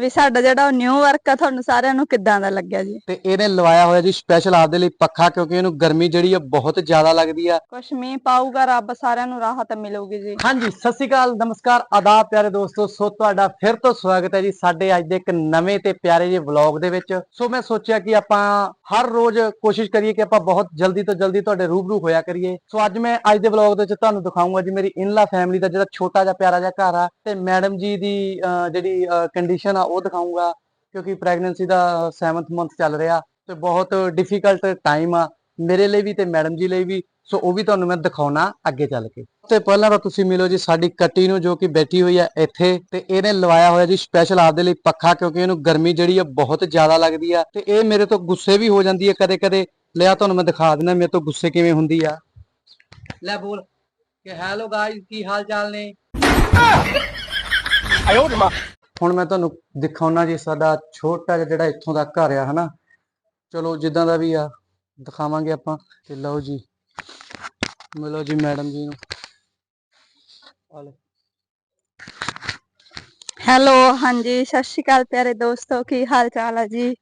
ਵੀ ਸਾਡਾ ਜਿਹੜਾ new work ਆ ਤੁਹਾਨੂੰ ਸਾਰਿਆਂ ਨੂੰ ਕਿੱਦਾਂ ਦਾ ਲੱਗਿਆ ਜੀ? ਤੇ ਇਹਨੇ ਲਵਾਇਆ ਹੋਇਆ ਜੀ ਸਪੈਸ਼ਲ ਆਪਦੇ ਲਈ ਪੱਖਾ ਕਿਉਂਕਿ ਇਹਨੂੰ ਗਰਮੀ ਜਿਹੜੀ ਆ ਬਹੁਤ ਜ਼ਿਆਦਾ ਲੱਗਦੀ ਆ। ਕੁਛ ਮੀਂਹ ਪਾਊਗਾ ਰੱਬ ਸਾਰਿਆਂ ਨੂੰ ਰਾਹਤ ਮਿਲੂਗੀ ਜੀ। ਹਾਂਜੀ ਸਤਿ ਸ਼੍ਰੀ ਅਕਾਲ ਨਮਸਕਾਰ ਆਦਾਬ ਪਿਆਰੇ ਦੋਸਤੋ। ਸੋ ਤੁਹਾਡਾ ਫਿਰ ਤੋਂ ਸਵਾਗਤ ਹੈ ਜੀ ਸਾਡੇ ਅੱਜ ਦੇ ਇੱਕ ਨਵੇਂ ਤੇ ਪਿਆਰੇ ਜਿਹੇ ਵਲੌਗ ਦੇ ਵਿੱਚ। ਸੋ ਮੈਂ ਸੋਚਿਆ ਕਿ ਆਪਾਂ ਹਰ ਰੋਜ਼ ਕੋਸ਼ਿਸ਼ ਕਰੀਏ ਕਿ ਆਪਾਂ ਬਹੁਤ ਜਲਦੀ ਤੋਂ ਜਲਦੀ ਤੁਹਾਡੇ ਰੂਬਰੂ ਹੋਇਆ ਕਰੀਏ। ਸੋ ਅੱਜ ਮੈਂ ਅੱਜ ਦੇ ਵਲੌਗ ਦੇ ਵਿੱਚ ਤੁਹਾਨੂੰ ਦਿਖਾਊਂਗਾ ਜੀ ਮੇਰੀ ਇਨਲਾ ਫੈਮਿਲੀ ਦਾ ਜਿਹੜਾ ਛੋਟਾ ਜਿਹਾ ਪਿਆਰਾ ਜਿਹਾ ਘਰ ਆ। ਤੇ ਮੈਡਮ ਜੀ ਦੀ ਜਿਹੜੀ ਕੰਡੀਸ਼ਨ ਆ ਉਹ ਦਿਖਾਊਂਗਾ ਕਿਉਂਕਿ ਪ੍ਰੈਗਨੈਂਸੀ ਦਾ 7th ਮੰਥ ਚੱਲ ਰਿਹਾ ਤੇ ਬਹੁਤ ਡਿਫਿਕਲਟ ਟਾਈਮ ਆ। ਮੇਰੇ ਲਈ ਵੀ ਤੇ ਮੈਡਮ ਜੀ ਲਈ ਵੀ ਸੋ ਉਹ ਵੀ ਤੁਹਾਨੂੰ ਮੈਂ ਦਿਖਾਉਣਾ ਅੱਗੇ ਚੱਲ ਕੇ। ਤੇ ਪਹਿਲਾਂ ਤਾਂ ਤੁਸੀਂ ਮਿਲੋ ਜੀ, ਸਾਡੀ ਕੱਟੀ ਨੂੰ ਜੋ ਕਿ ਬੈਠੀ ਹੋਈ ਆ ਇੱਥੇ, ਤੇ ਇਹਨੇ ਲਵਾਇਆ ਹੋਇਆ ਜੀ ਸਪੈਸ਼ਲ ਆਪਦੇ ਲਈ ਪੱਖਾ, ਕਿਉਂਕਿ ਇਹਨੂੰ ਗਰਮੀ ਜਿਹੜੀ ਆ ਬਹੁਤ ਜ਼ਿਆਦਾ ਲੱਗਦੀ ਆ। ਤੇ ਇਹ ਮੇਰੇ ਤੋਂ ਗੁੱਸੇ ਵੀ ਹੋ ਜਾਂਦੀ ਹੈ ਕਦੇ ਕਦੇ ਲਿਆ ਤੁਹਾਨੂੰ ਮੈਂ ਦਿਖਾ ਦਿੰਦਾ, ਮੇਰੇ ਤੋਂ ਗੁੱਸੇ ਕਿਵੇਂ ਹੁੰਦੀ ਆ। ਲੈ ਬੋਲ, ਕਿ ਹੈਲੋ ਗਾਇਸ ਕੀ ਹਾਲ ਚਾਲ ਨੇ ਹੁਣ ਮੈਂ ਤੁਹਾਨੂੰ ਦਿਖਾਉਣਾ ਜੀ ਸਾਡਾ ਛੋਟਾ ਜਿਹਾ ਜਿਹੜਾ ਇੱਥੋਂ ਦਾ ਘਰ ਆ, ਹਨਾ? ਚਲੋ ਜਿੱਦਾਂ ਦਾ ਵੀ ਆ, ਦਿਖਾਵਾਂਗੇ ਆਪਾਂ। ਤੇ ਲਓ ਜੀ। ਮਿਲੋ ਜੀ ਮੈਡਮ ਜੀ ਨੂੰ। ਆ ਹੈਲੋ, ਹਾਂਜੀ, ਸਤਿ ਸ਼੍ਰੀ ਅਕਾਲ ਪਿਆਰੇ ਦੋਸਤੋ, ਕੀ ਹਾਲ ਚਾਲ ਆ ਜੀ?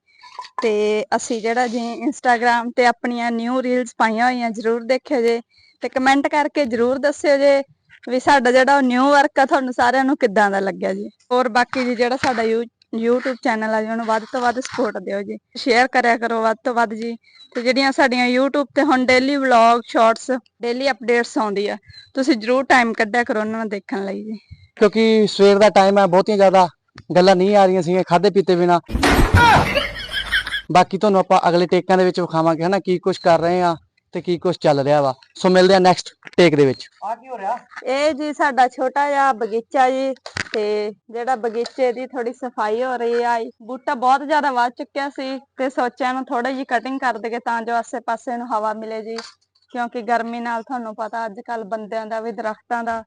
ਤੇ ਅਸੀਂ ਜਿਹੜਾ ਜੀ ਇੰਸਟਾਗ੍ਰam ਤੇ ਆਪਣੀਆਂ ਨਿਊ ਰੀਲਸ ਪਾਈਆਂ ਹੋਈਆਂ, ਜਰੂਰ ਦੇਖਿਓ ਜੇ। ਤੇ ਕਮੈਂਟ ਕਰਕੇ ਜਰੂਰ ਦੱਸਿਓ ਜੇ ਵੀ ਸਾਡਾ ਜਿਹੜਾ ਨਿਊ ਵਰਕ ਆ, ਤੁਹਾਨੂੰ ਸਾਰਿਆਂ ਨੂੰ ਕਿੱਦਾਂ ਦਾ ਲੱਗਿਆ ਜੀ? ਹੋਰ ਬਾਕੀ ਜੀ ਜਿਹੜਾ ਸਾਡਾ YouTube ਚੈਨਲ ਆ ਜੀ, ਉਹਨੂੰ ਵੱਧ ਤੋਂ ਵੱਧ ਸਪੋਰਟ ਦਿਓ ਜੀ। ਸ਼ੇਅਰ ਕਰਿਆ ਕਰੋ ਵੱਧ ਤੋਂ ਵੱਧ ਜੀ। ਤੇ ਜਿਹੜੀਆਂ ਸਾਡੀਆਂ YouTube ਤੇ ਹੁਣ daily vlog shorts daily updates ਆਉਂਦੀ ਆ, ਤੁਸੀਂ ਜਰੂਰ ਟਾਈਮ ਕੱਢਿਆ ਕਰੋ ਉਹਨਾਂ ਨੂੰ ਦੇਖਣ ਲਈ ਜੀ। ਕਿਉਂਕਿ ਸਵੇਰ ਦਾ ਟਾਈਮ ਹੈ ਬਹੁਤੀਆਂ ਜ਼ਿਆਦਾ ਗੱਲਾਂ ਨਹੀਂ ਆ ਰਹੀਆਂ ਸੀਗੀਆਂ ਖਾਦੇ ਪੀਤੇ ਬਿਨਾ। ਬਾਕੀ ਤੁਹਾਨੂੰ ਆਪਾਂ ਅਗਲੇ ਟੇਕਾਂ ਦੇ ਵਿੱਚ ਵਿਖਾਵਾਂਗੇ, ਹਨਾ, ਕੀ ਕੁਝ ਕਰ ਰਹੇ ਆ। ਤੇ ਕੀ ਕੁਝ ਚੱਲ ਰਿਹਾ ਵਾ। ਸੋ ਮਿਲਦੇ ਆ ਨੈਕਸਟ ਟੇਕ ਦੇ ਵਿੱਚ। ਆ ਕੀ ਹੋ ਰਿਹਾ? ਇਹ ਜੀ ਸਾਡਾ ਛੋਟਾ ਜਿਹਾ ਬਗੀਚਾ ਜੀ ਤੇ ਜਿਹੜਾ ਬਗੀਚੇ ਦੀ ਥੋੜੀ ਸਫ਼ਾਈ ਹੋ ਰਹੀ ਆ। ਬੂਟਾ ਬਹੁਤ ਜ਼ਿਆਦਾ ਵੱਧ ਚੁੱਕਿਆ ਸੀ ਤੇ ਸੋਚਿਆ ਨੂੰ ਥੋੜੀ ਜਿਹੀ ਕਟਿੰਗ ਕਰ ਦਈਏ ਤਾਂ ਜੋ ਆਸੇ-ਪਾਸੇ ਨੂੰ ਹਵਾ ਮਿਲੇ ਜੀ। ਕਿਉਂਕਿ ਗਰਮੀ ਨਾਲ ਤੁਹਾਨੂੰ ਪਤਾ ਅੱਜ ਕੱਲ ਬੰਦਿਆਂ ਦਾ ਵੀ ਦਰਖਤਾਂ ਦਾ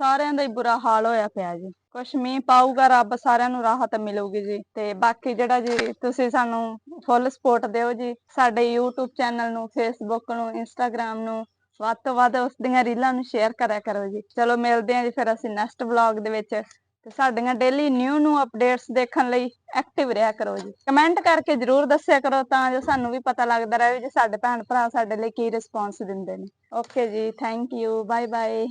ਸਾਰਿਆਂ ਦਾ ਹੀ ਬੁਰਾ ਹਾਲ ਹੋਇਆ ਪਿਆ ਜੀ। ਕੁਛ ਮੀਂਹ ਪਾਊਗਾ, ਰੱਬ ਸਾਰਿਆਂ ਨੂੰ ਰਾਹਤ ਮਿਲੂਗੀ ਜੀ। ਤੇ ਬਾਕੀ ਜਿਹੜਾ ਜੀ ਤੁਸੀਂ ਸਾਨੂੰ ਫੁੱਲ ਸਪੋਰਟ ਦਿਓ ਜੀ, ਸਾਡੇ YouTube ਚੈਨਲ ਨੂੰ, Facebook ਨੂੰ, Instagram ਨੂੰ, ਵੱਧ ਤੋਂ ਵੱਧ ਉਸ ਦੀਆਂ ਰੀਲਾਂ ਨੂੰ ਸ਼ੇਅਰ ਕਰਿਆ ਕਰੋ ਜੀ। ਚਲੋ ਮਿਲਦੇ ਹਾਂ ਜੀ ਫਿਰ ਅਸੀਂ ਨੈਕਸਟ ਵਲੌਗ ਦੇ ਵਿੱਚ। ਤੇ ਸਾਡੀਆਂ ਡੇਲੀ ਨਿਊ ਨੂੰ ਅਪਡੇਟਸ ਦੇਖਣ ਲਈ ਐਕਟਿਵ ਰਿਹਾ ਕਰੋ ਜੀ। ਕਮੈਂਟ ਕਰਕੇ ਜਰੂਰ ਦੱਸਿਆ ਕਰੋ ਤਾਂ ਜੋ ਸਾਨੂੰ ਵੀ ਪਤਾ ਲੱਗਦਾ ਰਹੇ ਵੀ ਸਾਡੇ ਭੈਣ ਭਰਾ ਸਾਡੇ ਲਈ ਕੀ ਰਿਸਪੌਂਸ ਦਿੰਦੇ ਨੇ। ਓਕੇ ਜੀ ਥੈਂਕ ਯੂ ਬਾਏ ਬਾਏ